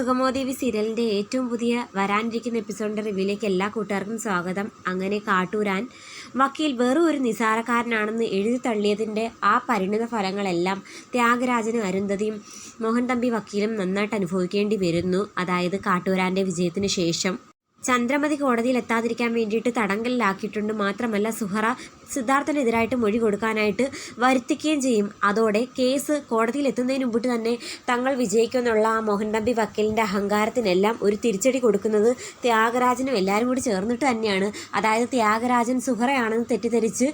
സുഗമോദേവി സീരിയലിന്റെ ഏറ്റവും പുതിയ വരാനിരിക്കുന്ന എപ്പിസോഡിന്റെ റിവ്യൂയിലേക്ക് എല്ലാ കൂട്ടുകാർക്കും സ്വാഗതം. അങ്ങനെ കാട്ടൂരാൻ വക്കീൽ വെറും ഒരു നിസാരക്കാരനാണെന്ന് എഴുതി തള്ളിയതിന്റെ ആ പരിണിത ഫലങ്ങളെല്ലാം ത്യാഗരാജനും അരുന്ധതിയും മോഹൻ തമ്പി വക്കീലും നന്നായിട്ട് അനുഭവിക്കേണ്ടി വരുന്നു. അതായത് കാട്ടൂരാന്റെ വിജയത്തിന് ശേഷം. ചന്ദ്രമതി കോടതിയിൽ എത്താതിരിക്കാൻ വേണ്ടിയിട്ട് തടങ്കലിലാക്കിയിട്ടുണ്ട്. മാത്രമല്ല സുഹറ സിദ്ധാർത്ഥനെതിരായിട്ട് മൊഴി കൊടുക്കാനായിട്ട് വരുത്തിക്കുകയും ചെയ്യും. അതോടെ കേസ് കോടതിയിൽ എത്തുന്നതിന് മുമ്പിട്ട് തന്നെ തങ്ങൾ വിജയിക്കുമെന്നുള്ള ആ മോഹൻ തമ്പി വക്കീലിന്റെ അഹങ്കാരത്തിനെല്ലാം ഒരു തിരിച്ചടി കൊടുക്കുന്നത് ത്യാഗരാജനും എല്ലാവരും കൂടി ചേർന്നിട്ട് തന്നെയാണ്. അതായത് ത്യാഗരാജൻ സുഹറയാണെന്ന് തെറ്റിദ്ധരിച്ച്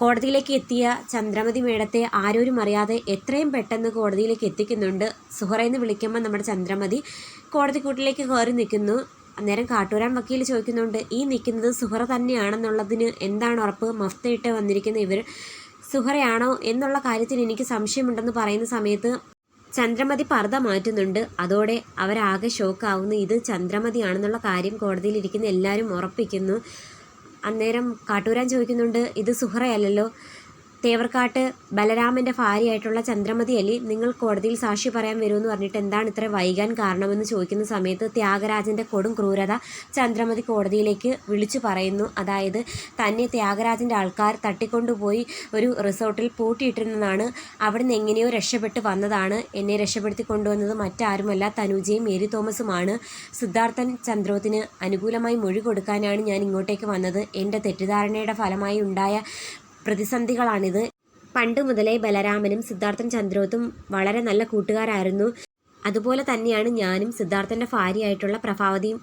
കോടതിയിലേക്ക് എത്തിയ ചന്ദ്രമതി മേഡത്തെ ആരോരും അറിയാതെ എത്രയും പെട്ടെന്ന് കോടതിയിലേക്ക് എത്തിക്കുന്നുണ്ട്. സുഹറയെന്ന് വിളിക്കുമ്പോൾ നമ്മുടെ ചന്ദ്രമതി കോടതിക്കൂട്ടിലേക്ക് കയറി നിൽക്കുന്നു. അന്നേരം കാട്ടൂരാൻ വക്കീൽ ചോദിക്കുന്നുണ്ട് ഈ നിൽക്കുന്നത് സുഹറ തന്നെയാണെന്നുള്ളതിന് എന്താണ് ഉറപ്പ്? മഫ്തയിട്ട് വന്നിരിക്കുന്ന ഇവർ സുഹറയാണോ എന്നുള്ള കാര്യത്തിൽ എനിക്ക് സംശയമുണ്ടെന്ന് പറയുന്ന സമയത്ത് ചന്ദ്രമതി പർദ്ദ മാറ്റുന്നുണ്ട്. അതോടെ അവരാകെ ഷോക്കാവുന്നു. ഇത് ചന്ദ്രമതി ആണെന്നുള്ള കാര്യം കോടതിയിലിരിക്കുന്ന എല്ലാവരും ഉറപ്പിക്കുന്നു. അന്നേരം കാട്ടൂരാൻ ചോദിക്കുന്നുണ്ട് ഇത് സുഹറയല്ലല്ലോ? തേവർക്കാട്ട് ബലരാമന്റെ ഭാര്യയായിട്ടുള്ള ചന്ദ്രമതി അലി നിങ്ങൾ കോടതിയിൽ സാക്ഷി പറയാൻ വരുമെന്ന് പറഞ്ഞിട്ട് എന്താണ് ഇത്ര വൈകാൻ കാരണമെന്ന് ചോദിക്കുന്ന സമയത്ത് ത്യാഗരാജന്റെ കൊടും ക്രൂരത ചന്ദ്രമതി കോടതിയിലേക്ക് വിളിച്ചു പറയുന്നു. അതായത് തന്നെ ത്യാഗരാജന്റെ ആൾക്കാർ തട്ടിക്കൊണ്ടുപോയി ഒരു റിസോർട്ടിൽ പൂട്ടിയിട്ടിരുന്നതാണ്. അവിടുന്ന് എങ്ങനെയോ രക്ഷപ്പെട്ട് വന്നതാണ്. എന്നെ രക്ഷപ്പെടുത്തി കൊണ്ടുവന്നത് മറ്റാരുമല്ല തനുജയും മേരി തോമസുമാണ്. സിദ്ധാർത്ഥൻ ചന്ദ്രോത്തിന് അനുകൂലമായി മൊഴി കൊടുക്കാനാണ് ഞാൻ ഇങ്ങോട്ടേക്ക് വന്നത്. എന്റെ തെറ്റിദ്ധാരണയുടെ ഫലമായി ഉണ്ടായ പ്രതിസന്ധികളാണിത്. പണ്ട് മുതലേ ബലരാമനും സിദ്ധാർത്ഥൻ ചന്ദ്രോത്തും വളരെ നല്ല കൂട്ടുകാരായിരുന്നു. അതുപോലെ തന്നെയാണ് ഞാനും സിദ്ധാർത്ഥന്റെ ഭാര്യയായിട്ടുള്ള പ്രഭാവതിയും.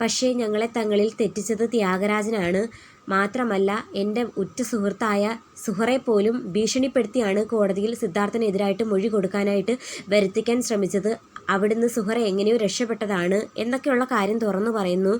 പക്ഷേ ഞങ്ങളെ തങ്ങളിൽ തെറ്റിച്ചത് ത്യാഗരാജനാണ്. മാത്രമല്ല എന്റെ ഉറ്റ സുഹൃത്തായ സുഹറെ പോലും ഭീഷണിപ്പെടുത്തിയാണ് കോടതിയിൽ സിദ്ധാർത്ഥനെതിരായിട്ട് മൊഴി കൊടുക്കാനായിട്ട് വരുത്തിക്കാൻ ശ്രമിച്ചത്. അവിടുന്ന് സുഹറ എങ്ങനെയോ രക്ഷപ്പെട്ടതാണ് എന്നൊക്കെയുള്ള കാര്യം തുറന്നു പറയുന്നു.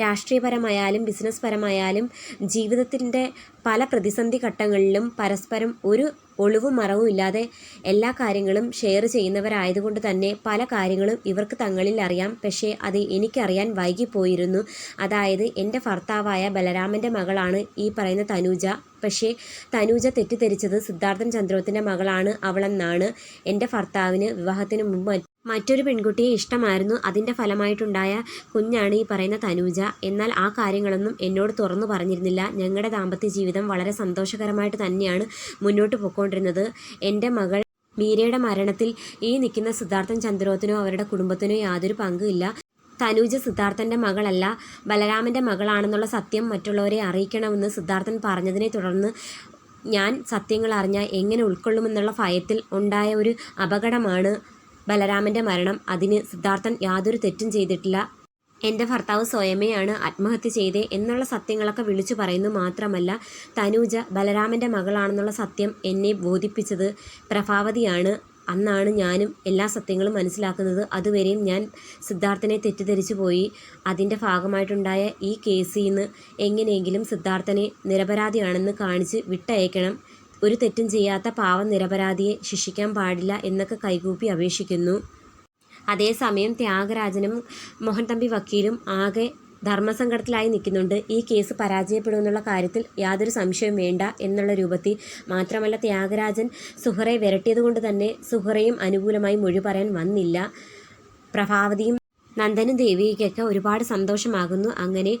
രാഷ്ട്രീയപരമായാലും ബിസിനസ് പരമായാലും ജീവിതത്തിന്റെ പല പ്രതിസന്ധി ഘട്ടങ്ങളിലും പരസ്പരം ഒരു ഒളിവും മറവും ഇല്ലാതെ എല്ലാ കാര്യങ്ങളും ഷെയർ ചെയ്യുന്നവരായതുകൊണ്ട് തന്നെ പല കാര്യങ്ങളും ഇവർക്ക് തങ്ങളിൽ അറിയാം. പക്ഷേ അത് എനിക്കറിയാൻ വൈകിപ്പോയിരുന്നു. അതായത് എന്റെ ഭർത്താവായ ബലരാമന്റെ മകളാണ് ഈ പറയുന്ന തനൂജ. പക്ഷേ തനൂജ തെറ്റിദ്ധരിച്ചത് സിദ്ധാർത്ഥൻ ചന്ദ്രോത്തിന്റെ മകളാണ് അവളെന്നാണ് എന്റെ ഭർത്താവിന് വിവാഹത്തിന് മുമ്പ് മറ്റൊരു പെൺകുട്ടിയെ ഇഷ്ടമായിരുന്നു. അതിന്റെ ഫലമായിട്ടുണ്ടായ കുഞ്ഞാണ് ഈ പറയുന്ന തനൂജ. എന്നാൽ ആ കാര്യങ്ങളൊന്നും എന്നോട് തുറന്നു പറഞ്ഞിരുന്നില്ല. ഞങ്ങളുടെ ദാമ്പത്യ ജീവിതം വളരെ സന്തോഷകരമായിട്ട് തന്നെയാണ് മുന്നോട്ട് പോയിക്കൊണ്ടിരുന്നത് എന്റെ മകൾ മീരയുടെ മരണത്തിൽ ഈ നിൽക്കുന്ന സിദ്ധാർത്ഥൻ ചന്ദ്രോത്തിനോ അവരുടെ കുടുംബത്തിനോ യാതൊരു പങ്കുമില്ല. തനൂജ സിദ്ധാർത്ഥന്റെ മകളല്ല. ബലരാമന്റെ മകളാണെന്നുള്ള സത്യം മറ്റുള്ളവരെ അറിയിക്കണമെന്ന് സിദ്ധാർത്ഥൻ പറഞ്ഞതിനെ തുടർന്ന് ഞാൻ സത്യങ്ങൾ അറിഞ്ഞാൽ എങ്ങനെ ഉൾക്കൊള്ളുമെന്നുള്ള ഭയത്തിൽ ഉണ്ടായ ഒരു അപകടമാണ് ബലരാമന്റെ മരണം. അതിന് സിദ്ധാർത്ഥൻ യാതൊരു തെറ്റും ചെയ്തിട്ടില്ല. എന്റെ ഭർത്താവ് സ്വയമേയാണ് ആത്മഹത്യ ചെയ്തേ എന്നുള്ള സത്യങ്ങളൊക്കെ വിളിച്ചു പറയുന്നു മാത്രമല്ല തനൂജ ബലരാമന്റെ മകളാണെന്നുള്ള സത്യം എന്നെ ബോധിപ്പിച്ചത് പ്രഭാവതിയാണ്. അന്നാണ് ഞാനും എല്ലാ സത്യങ്ങളും മനസ്സിലാക്കുന്നത്. അതുവരെയും ഞാൻ സിദ്ധാർത്ഥനെ തെറ്റിദ്ധരിച്ചു പോയി. അതിന്റെ ഭാഗമായിട്ടുണ്ടായ ഈ കേസിൽ നിന്ന് എങ്ങനെയെങ്കിലും സിദ്ധാർത്ഥനെ നിരപരാധിയാണെന്ന് കാണിച്ച് വിട്ടയക്കണം. ഒരു തെറ്റും ചെയ്യാത്ത പാവം നിരപരാധിയെ ശിക്ഷിക്കാൻ പാടില്ല എന്നൊക്കെ കൈകൂപ്പി അപേക്ഷിക്കുന്നു. അതേസമയം ത്യാഗരാജനും മോഹൻ തമ്പി വക്കീലും ആകെ ധർമ്മസങ്കടത്തിലായി നിൽക്കുന്നുണ്ട്. ഈ കേസ് പരാജയപ്പെടുമെന്നുള്ള കാര്യത്തിൽ യാതൊരു സംശയവും വേണ്ട എന്നുള്ള രൂപത്തിൽ മാത്രമല്ല ത്യാഗരാജൻ സുഹറയെ വിരട്ടിയതുകൊണ്ട് തന്നെ സുഹറയും അനുകൂലമായി മൊഴി പറയാൻ വന്നില്ല. പ്രഭാവതിയും നന്ദനും ദേവിക്കൊക്കെ ഒരുപാട് സന്തോഷമാകുന്നു. അങ്ങനെ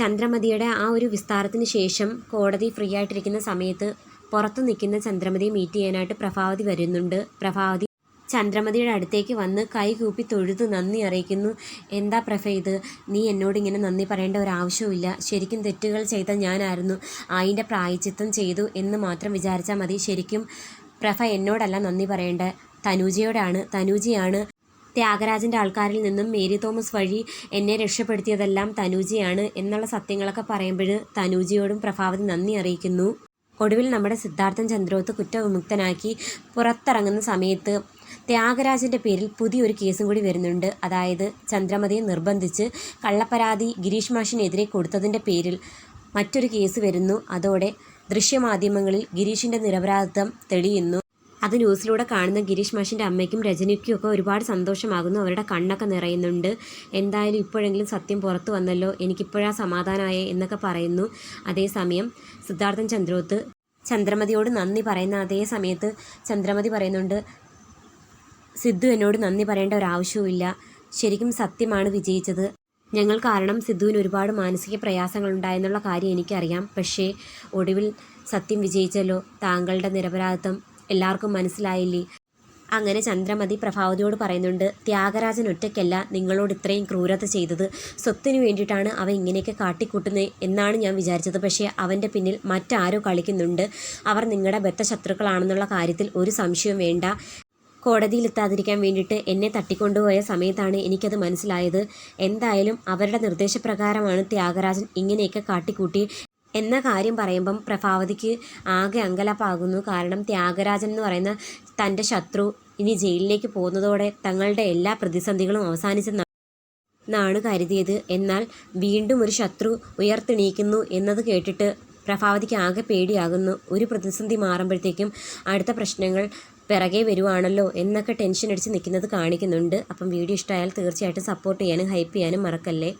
ചന്ദ്രമതിയുടെ ആ ഒരു വിസ്താരത്തിന് ശേഷം കോടതി ഫ്രീ ആയിട്ടിരിക്കുന്ന സമയത്ത് പുറത്തു നിൽക്കുന്ന ചന്ദ്രമതിയെ മീറ്റ് ചെയ്യാനായിട്ട് പ്രഭാവതി വരുന്നുണ്ട്. പ്രഭാവതി ചന്ദ്രമതിയുടെ അടുത്തേക്ക് വന്ന് കൈകൂപ്പി തൊഴുത് നന്ദി അറിയിക്കുന്നു. എന്താ പ്രഫ ഇത്? നീ എന്നോട് ഇങ്ങനെ നന്ദി പറയേണ്ട ഒരു ആവശ്യവുമില്ല. ശരിക്കും തെറ്റുകൾ ചെയ്ത ഞാനായിരുന്നു. ആയിന്റെ പ്രായച്ചിത്തം ചെയ്തു എന്ന് മാത്രം വിചാരിച്ചാൽ മതി. ശരിക്കും പ്രഫ എന്നോടല്ല നന്ദി പറയേണ്ട? തനൂജയോടാണ്. തനൂജിയാണ് ത്യാഗരാജന്റെ ആൾക്കാരിൽ നിന്നും മേരി തോമസ് വഴി എന്നെ രക്ഷപ്പെടുത്തിയതെല്ലാം തനൂജിയാണ് എന്നുള്ള സത്യങ്ങളൊക്കെ പറയുമ്പോൾ തനൂജിയോടും പ്രഭാവതി നന്ദി അറിയിക്കുന്നു. ഒടുവിൽ നമ്മുടെ സിദ്ധാർത്ഥൻ ചന്ദ്രോത്ത് കുറ്റവിമുക്തനാക്കി പുറത്തിറങ്ങുന്ന സമയത്ത് ത്യാഗരാജന്റെ പേരിൽ പുതിയൊരു കേസും കൂടി വരുന്നുണ്ട്. അതായത് ചന്ദ്രമതിയെ നിർബന്ധിച്ച് കള്ളപ്പരാതി ഗിരീഷ് മാഷിനെതിരെ കൊടുത്തതിന്റെ പേരിൽ മറ്റൊരു കേസ് വരുന്നു. അതോടെ ദൃശ്യമാധ്യമങ്ങളിൽ ഗിരീഷിന്റെ നിരപരാധിത്വം തെളിയുന്നു. അത് ന്യൂസിലൂടെ കാണുന്ന ഗിരീഷ് മാഷിന്റെ അമ്മയ്ക്കും രജനിക്കും ഒക്കെ ഒരുപാട് സന്തോഷമാകുന്നു. അവരുടെ കണ്ണൊക്കെ നിറയുന്നുണ്ട്. എന്തായാലും ഇപ്പോഴെങ്കിലും സത്യം പുറത്തു വന്നല്ലോ. എനിക്കിപ്പോഴാ സമാധാനമായേ എന്നൊക്കെ പറയുന്നു. അതേസമയം സിദ്ധാർത്ഥൻ ചന്ദ്രോത്ത്. ചന്ദ്രമതിയോട് നന്ദി പറയുന്ന അതേ സമയത്ത് ചന്ദ്രമതി പറയുന്നുണ്ട് സിദ്ധു എന്നോട് നന്ദി പറയേണ്ട ഒരാവശ്യവുമില്ല. ശരിക്കും സത്യമാണ് വിജയിച്ചത്. ഞങ്ങൾ കാരണം സിദ്ധുവിന് ഒരുപാട് മാനസിക പ്രയാസങ്ങൾ ഉണ്ടായെന്നുള്ള കാര്യം എനിക്കറിയാം. പക്ഷേ ഒടുവിൽ സത്യം വിജയിച്ചല്ലോ. താങ്കളുടെ നിരപരാധിത്വം എല്ലാവർക്കും മനസ്സിലായില്ലേ? അങ്ങനെ ചന്ദ്രമതി പ്രഭാവതിയോട് പറയുന്നുണ്ട് ത്യാഗരാജൻ ഒറ്റയ്ക്കല്ല നിങ്ങളോട് ഇത്രയും ക്രൂരത ചെയ്തത്. സ്വത്തിനു വേണ്ടിയിട്ടാണ് അവ ഇങ്ങനെയൊക്കെ കാട്ടിക്കൂട്ടുന്നത് എന്നാണ് ഞാൻ വിചാരിച്ചത്. പക്ഷേ അവന്റെ പിന്നിൽ മറ്റാരോ കളിക്കുന്നുണ്ട്. അവർ നിങ്ങളുടെ ബദ്ധശത്രുക്കളാണെന്നുള്ള കാര്യത്തിൽ ഒരു സംശയവും വേണ്ട. കോടതിയിലെത്താതിരിക്കാൻ വേണ്ടിയിട്ട് എന്നെ തട്ടിക്കൊണ്ടുപോയ സമയത്താണ് എനിക്കത് മനസ്സിലായത്. എന്തായാലും അവരുടെ നിർദ്ദേശപ്രകാരമാണ് ത്യാഗരാജൻ ഇങ്ങനെയൊക്കെ കാട്ടിക്കൂട്ടി. എന്ന കാര്യം പറയുമ്പം പ്രഭാവതിക്ക് ആകെ അങ്കലപ്പാകുന്നു. കാരണം ത്യാഗരാജൻ എന്ന് പറയുന്ന തന്റെ ശത്രു ഇനി ജയിലിലേക്ക് പോകുന്നതോടെ തങ്ങളുടെ എല്ലാ പ്രതിസന്ധികളും അവസാനിച്ചെന്നാണ് എന്നാണ് കരുതിയത്. എന്നാൽ വീണ്ടും ഒരു ശത്രു ഉയർത്തെണീക്കുന്നു എന്നത് കേട്ടിട്ട് പ്രഭാവതിക്ക് ആകെ പേടിയാകുന്നു. ഒരു പ്രതിസന്ധി മാറുമ്പോഴത്തേക്കും അടുത്ത പ്രശ്നങ്ങൾ പിറകെ വരുവാണല്ലോ എന്നൊക്കെ ടെൻഷൻ അടിച്ച് നിൽക്കുന്നത് കാണിക്കുന്നുണ്ട്. അപ്പം വീഡിയോ ഇഷ്ടമായാൽ തീർച്ചയായിട്ടും സപ്പോർട്ട് ചെയ്യാനും ഹൈപ്പ് ചെയ്യാനും മറക്കല്ലേ?